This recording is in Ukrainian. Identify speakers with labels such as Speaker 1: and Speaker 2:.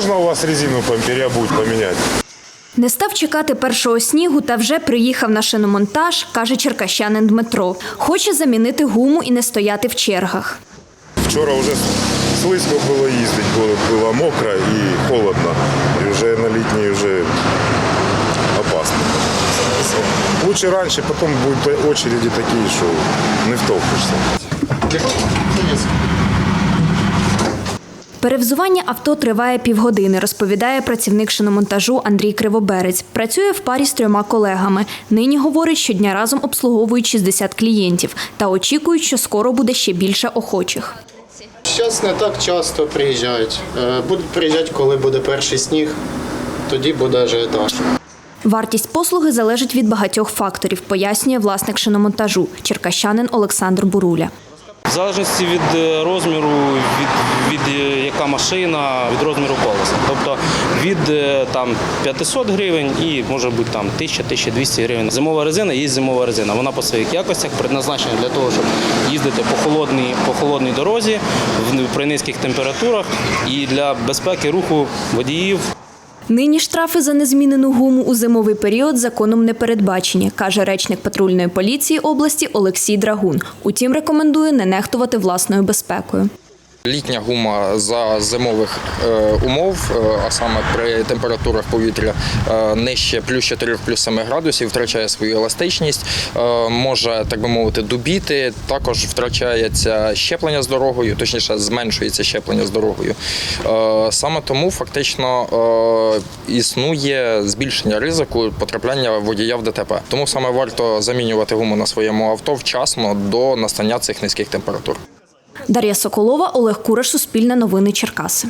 Speaker 1: можно у вас резину переобуть, поменять?
Speaker 2: Не став чекати першого снігу та вже приїхав на шиномонтаж, каже черкащанин Дмитро. Хоче замінити гуму і не стояти в чергах.
Speaker 1: Вчора вже слизько було їздити, було, було мокро і холодно. І вже на літній вже опасно. Лучше раніше, потім будуть очереди такі, що не втовпишся.
Speaker 2: Перевзування авто триває півгодини, розповідає працівник шиномонтажу Андрій Кривоберець. Працює в парі з трьома колегами. Нині говорить, щодня разом обслуговують 60 клієнтів та очікують, що скоро буде ще більше охочих.
Speaker 3: Зараз не так часто приїжджають. Е, Будуть приїжджати, коли буде перший сніг, тоді буде ажіотаж.
Speaker 2: Вартість послуги залежить від багатьох факторів, пояснює власник шиномонтажу черкащанин Олександр Буруля.
Speaker 4: В залежності від е, розміру, від, е, яка машина, від розміру колеса. Тобто від е, там 500 гривень і може бути там 1000-1200 гривень. Зимова резина є зимова резина. Вона по своїх якостях предназначена для того, щоб їздити по холодній, по холодній дорозі при низьких температурах і для безпеки руху водіїв
Speaker 2: Нині штрафи за незмінену гуму у зимовий період законом не передбачені, каже речник патрульної поліції області Олексій Драгун. Утім, рекомендує не нехтувати власною безпекою.
Speaker 5: Літня гума за зимових е, умов, е, а саме при температурах повітря е, нижче плюс 4 плюс 7 градусів, втрачає свою еластичність, може, так би мовити, дубіти. Також втрачається щеплення з дорогою, точніше, зменшується щеплення з дорогою. Саме тому фактично існує збільшення ризику потрапляння водія в ДТП. Тому саме варто замінювати гуму на своєму авто вчасно до настання цих низьких температур.
Speaker 2: Дар'я Соколова, Олег Кураш, Суспільне новини Черкаси.